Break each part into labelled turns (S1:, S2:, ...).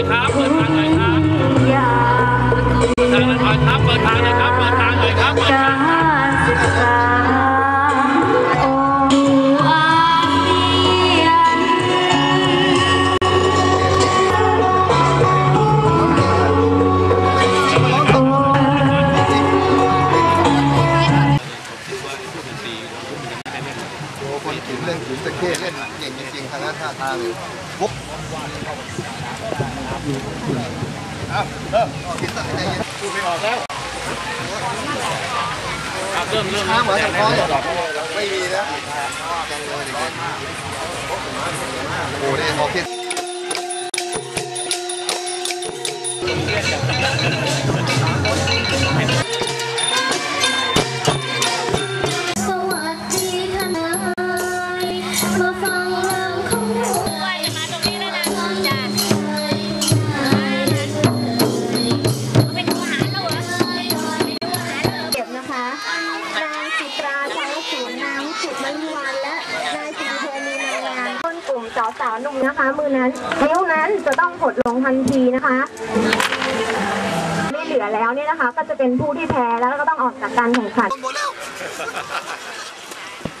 S1: เยครับเปิดทางเลยครับปิดทางเลยครับเปิดทางเลยครับปิดทา
S2: งเลยครับปิดทานถึงเรื่องะเกียเล่น
S3: หนังเก่งจริงๆทางนท่าทางเลยปุ๊บ เริ่มพูดไม่อ
S2: อกแล้วเริ่มเริ่มข้างหัวสังคราะห์ไม่มีแล้วโอ้โหได้ออกคิด สาวสาวๆหนุ่มนะคะ มือนั้นนิ้วนั้นจะต้องหดลงทันทีนะคะไม่เหลือแล้วเนี่ยนะคะ ก็จะเป็นผู้ที่แพ้แล้วก็ต้องออกจากการแข่งขัน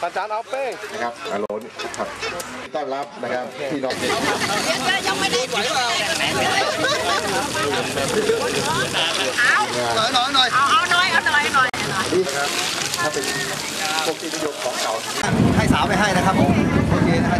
S1: อาจารย์เอาเป้ง
S4: นะครับอารมณ์ครับต้อนรับนะครับพี่น้อง
S1: หน่อยหน่อยหน่อย
S3: เอาเอาหน่อยเอาหน่อยหน่อย
S4: นี่นะครับถ้าเป็นพวกที่นิยมของเก่า
S1: ให้สาวไปให้นะครับผมโอเคนะฮะเดี๋ยวไปให้นะฮะโอเคครับ
S5: เดี๋ยว